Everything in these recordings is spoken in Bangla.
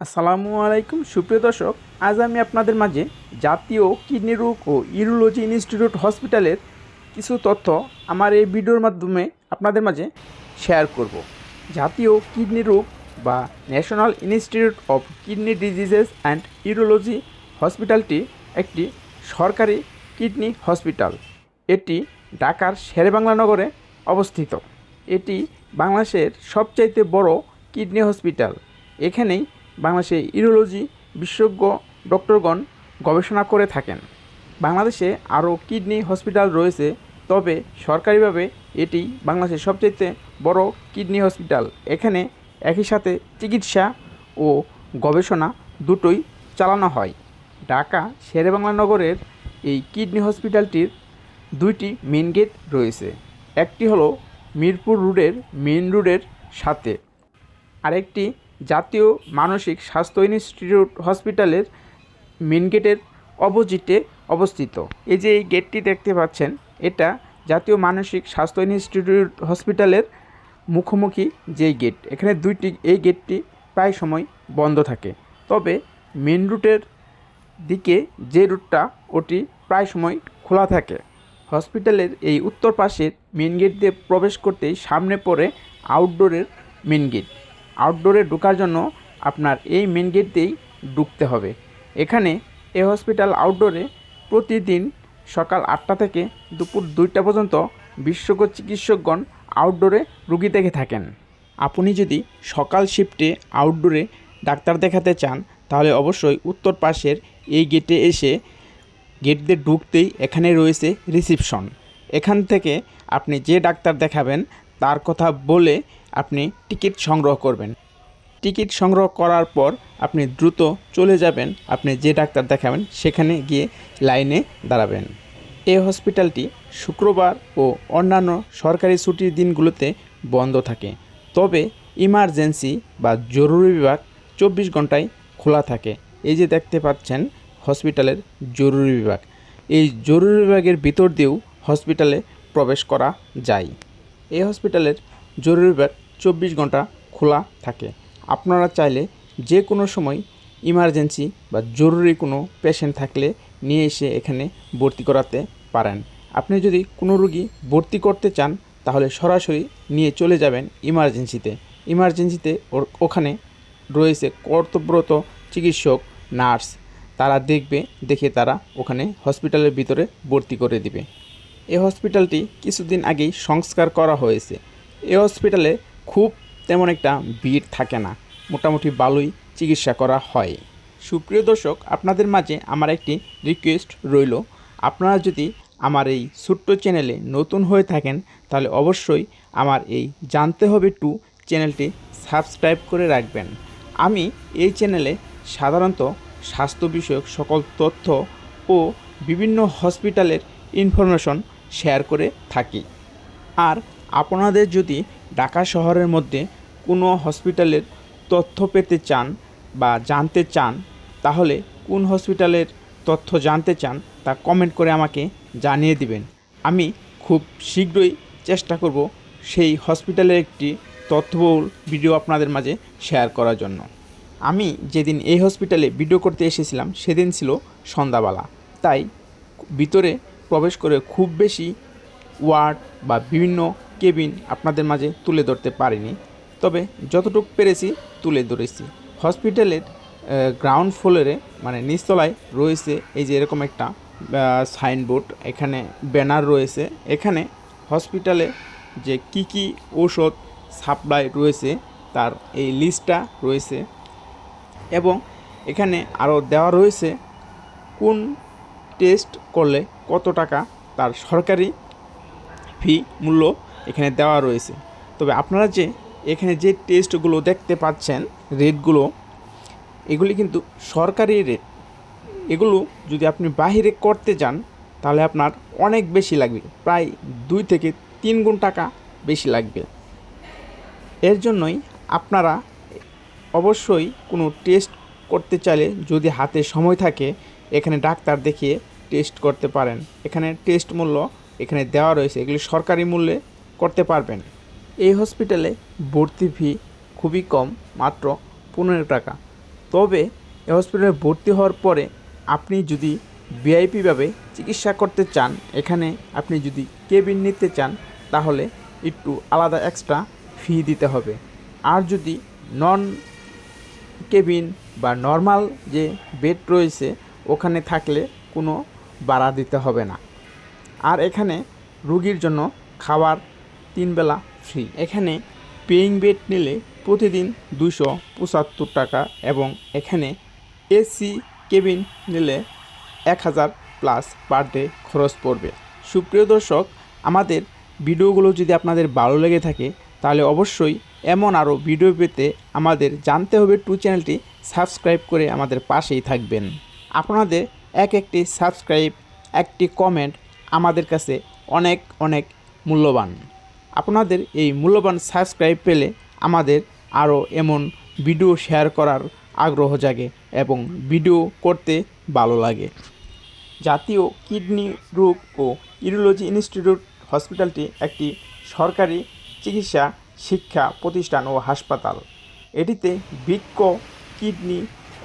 আসসালামু আলাইকুম। সুপ্রিয় দর্শক, আজ আমি আপনাদের মাঝে জাতীয় কিডনি রোগ ও ইউরোলজি ইনস্টিটিউট হসপিটালের কিছু তথ্য আমার এই ভিডিওর মাধ্যমে আপনাদের মাঝে শেয়ার করব। জাতীয় কিডনি রোগ বা national institute of kidney diseases and urology হসপিটালটি একটি সরকারি কিডনি হসপিটাল। এটি ঢাকার শেরেবাংলা নগরে অবস্থিত। এটি বাংলাদেশের সবচাইতে বড় কিডনি হসপিটাল। এখানেই বাংলাদেশে ইউরোলজি বিশেষজ্ঞ ডক্টরগণ গবেষণা করে থাকেন। বাংলাদেশে আরও কিডনি হসপিটাল রয়েছে, তবে সরকারিভাবে এটি বাংলাদেশের সবচেয়ে বড় কিডনি হসপিটাল। এখানে একই সাথে চিকিৎসা ও গবেষণা দুটোই চালানো হয়। ঢাকা শেরেবাংলা নগরের এই কিডনি হসপিটালটির দুইটি মেন গেট রয়েছে। একটি হলো মিরপুর রোডের মেন রোডের সাথে। আরেকটি জাতীয় মানসিক স্বাস্থ্য ইনস্টিটিউট হসপিটালের মেন গেটের অপোজিটে অবস্থিত। এই যে এই গেটটি দেখতে পাচ্ছেন, এটা জাতীয় মানসিক স্বাস্থ্য ইনস্টিটিউট হসপিটালের মুখোমুখি যেই গেট। এখানে দুইটি, এই গেটটি প্রায় সময় বন্ধ থাকে। তবে মেন রুটের দিকে যে রুটটা, ওটি প্রায় সময় খোলা থাকে। হসপিটালের এই উত্তর পাশের মেন গেট দিয়ে প্রবেশ করতেই সামনে পড়ে আউটডোরের মেন গেট। আউটডোরে ঢোকার জন্য আপনার এই মেন গেট দিয়েই ঢুকতে হবে। এখানে এ হসপিটাল আউটডোরে প্রতিদিন সকাল আটটা থেকে দুপুর দুইটা পর্যন্ত বিশেষজ্ঞ চিকিৎসকগণ আউটডোরে রুগী দেখে থাকেন। আপনি যদি সকাল শিফটে আউটডোরে ডাক্তার দেখাতে চান, তাহলে অবশ্যই উত্তর পাশের এই গেটে এসে গেট দিয়ে ঢুকতেই এখানে রয়েছে রিসিপশন এখান থেকে আপনি যে ডাক্তার দেখাবেন, তার কথা বলে আপনি টিকিট সংগ্রহ করবেন। টিকিট সংগ্রহ করার পর আপনি দ্রুত চলে যাবেন। আপনি যে ডাক্তার দেখাবেন, সেখানে গিয়ে লাইনে দাঁড়াবেন। এই হসপিটালটি শুক্রবার ও অন্যান্য সরকারি ছুটির দিনগুলোতে বন্ধ থাকে। তবে ইমার্জেন্সি বা জরুরি বিভাগ চব্বিশ ঘন্টায় খোলা থাকে। এই যে দেখতে পাচ্ছেন, হসপিটালের জরুরি বিভাগ। এই জরুরি বিভাগের ভিতর দিয়েও হসপিটালে প্রবেশ করা যায়। এই হসপিটালের জরুরি বিভাগ চব্বিশ ঘণ্টা খোলা থাকে। আপনারা চাইলে যে কোনো সময় ইমার্জেন্সি বা জরুরি কোনো পেশেন্ট থাকলে নিয়ে এসে এখানে ভর্তি করাতে পারেন। আপনি যদি কোনো রুগী ভর্তি করতে চান, তাহলে সরাসরি নিয়ে চলে যাবেন ইমার্জেন্সিতে ইমার্জেন্সিতে ওখানে রয়েছে কর্তব্যরত চিকিৎসক, নার্স। তারা দেখবে, দেখে তারা ওখানে হসপিটালের ভিতরে ভর্তি করে দিবে। এই হসপিটালটি কিছুদিন আগেই সংস্কার করা হয়েছে। এই হসপিটালে খুব তেমন একটা ভিড় থাকে না। মোটামুটি ভালোই চিকিৎসা করা হয়। সুপ্রিয় দর্শক, আপনাদের মাঝে আমার একটি রিকোয়েস্ট রইল। আপনারা যদি আমার এই ছোট্ট চ্যানেলে নতুন হয়ে থাকেন, তাহলে অবশ্যই আমার এই জানতে হবে টু চ্যানেলটি সাবস্ক্রাইব করে রাখবেন। আমি এই চ্যানেলে সাধারণত স্বাস্থ্য বিষয়ক সকল তথ্য ও বিভিন্ন হসপিটালের ইনফরমেশন শেয়ার করে থাকি। আর আপনাদের যদি ঢাকা শহরের মধ্যে কোনো হসপিটালের তথ্য পেতে চান বা জানতে চান, তাহলে কোন হসপিটালের তথ্য জানতে চান তা কমেন্ট করে আমাকে জানিয়ে দিবেন। আমি খুব শীঘ্রই চেষ্টা করব সেই হসপিটালের একটি তথ্যবহুল ভিডিও আপনাদের মাঝে শেয়ার করার জন্য। আমি যেদিন এই হসপিটালে ভিডিও করতে এসেছিলাম, সেদিন ছিল সন্ধ্যাবেলা। তাই ভিতরে প্রবেশ করে খুব বেশি ওয়ার্ড বা বিভিন্ন কেবিন আপনাদের মাঝে তুলে ধরতে পারিনি। তবে যতটুকু পেরেছি তুলে ধরেছি। হসপিটালের গ্রাউন্ড ফ্লোরে মানে নিচতলায় রয়েছে এই যে এরকম একটা সাইনবোর্ড এখানে ব্যানার রয়েছে। এখানে হসপিটালে যে কি কি ঔষধ সাপ্লাই রয়েছে, তার এই লিস্টটা রয়েছে। এবং এখানে আরও দেওয়া রয়েছে কোন টেস্ট করলে কত টাকা তার সরকারি ফি মূল্য এখানে দেওয়া রয়েছে। তবে আপনারা যে এখানে যে টেস্টগুলো দেখতে পাচ্ছেন রেটগুলো এগুলি কিন্তু সরকারি রেট এগুলো যদি আপনি বাহিরে করতে যান, তাহলে আপনার অনেক বেশি লাগবে। প্রায় দুই থেকে তিন গুণ টাকা বেশি লাগবে। এর জন্যই আপনারা অবশ্যই কোনো টেস্ট করতে চাইলে যদি হাতে সময় থাকে, এখানে ডাক্তার দেখিয়ে টেস্ট করতে পারেন। এখানে টেস্ট মূল্য এখানে দেওয়া রয়েছে। এগুলি সরকারি মূল্যে করতে পারবেন। এই হসপিটালে ভর্তি ফি খুবই কম, মাত্র পনেরো টাকা। তবে এই হসপিটালে ভর্তি হওয়ার পরে আপনি যদি ভিআইপিভাবে চিকিৎসা করতে চান, এখানে আপনি যদি কেবিন নিতে চান, তাহলে একটু আলাদা এক্সট্রা ফি দিতে হবে। আর যদি নন কেবিন বা নর্মাল যে বেড রয়েছে, ওখানে থাকলে কোনো ভাড়া দিতে হবে না। আর এখানে রুগীর জন্য খাবার তিন বেলা ফ্রি এখানে পেইং বেড নিলে প্রতিদিন দুশো পঁচাত্তর টাকা এবং এখানে এসি কেবিন নিলে এক হাজার প্লাস পার ডে খরচ পড়বে। সুপ্রিয় দর্শক, আমাদের ভিডিওগুলো যদি আপনাদের ভালো লেগে থাকে, তাহলে অবশ্যই এমন আরও ভিডিও পেতে আমাদের জানতে হবে টু চ্যানেলটি সাবস্ক্রাইব করে আমাদের পাশেই থাকবেন। আপনাদের এক একটি সাবস্ক্রাইব, একটি কমেন্ট আমাদের কাছে অনেক অনেক মূল্যবান। আপনাদের এই মূল্যবান সাবস্ক্রাইব পেলে আমাদের আরও এমন ভিডিও শেয়ার করার আগ্রহ জাগে এবং ভিডিও করতে ভালো লাগে। জাতীয় কিডনি রোগ ও ইউরোলজি ইনস্টিটিউট হসপিটালটি একটি সরকারি চিকিৎসা শিক্ষা প্রতিষ্ঠান ও হাসপাতাল। এটিতে বৃক্ক কিডনি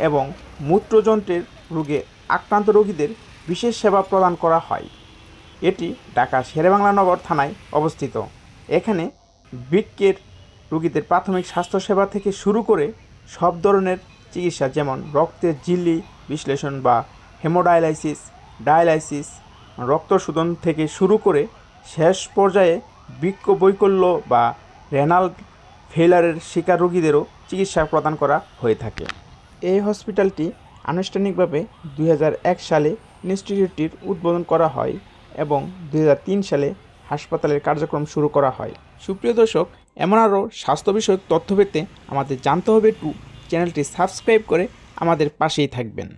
এবং মূত্রযন্ত্রের রোগে আক্রান্ত রোগীদের বিশেষ সেবা প্রদান করা হয়। এটি ঢাকার শেরেবাংলা নগর থানায় অবস্থিত। এখানে বৃক্কের রুগীদের প্রাথমিক স্বাস্থ্যসেবা থেকে শুরু করে সব ধরনের চিকিৎসা, যেমন রক্তের ঝিল্লি বিশ্লেষণ বা হেমোডায়ালাইসিস, ডায়ালাইসিস রক্ত শোধন থেকে শুরু করে শেষ পর্যায়ে বৃক্ক বৈকল্য বা রেনাল ফেলারের শিকার রোগীদেরও চিকিৎসা প্রদান করা হয়ে থাকে। এই হসপিটালটি আনুষ্ঠানিকভাবে দুই হাজার এক সালে ইনস্টিটিউটটির উদ্বোধন করা হয় এবং দু হাজার তিন সালে হাসপাতালের কার্যক্রম শুরু করা হয়। সুপ্রিয় দর্শক, এমন আরও স্বাস্থ্য বিষয়ক তথ্য পেতে আমাদের জানতে হবে টু চ্যানেলটি সাবস্ক্রাইব করে আমাদের পাশেই থাকবেন।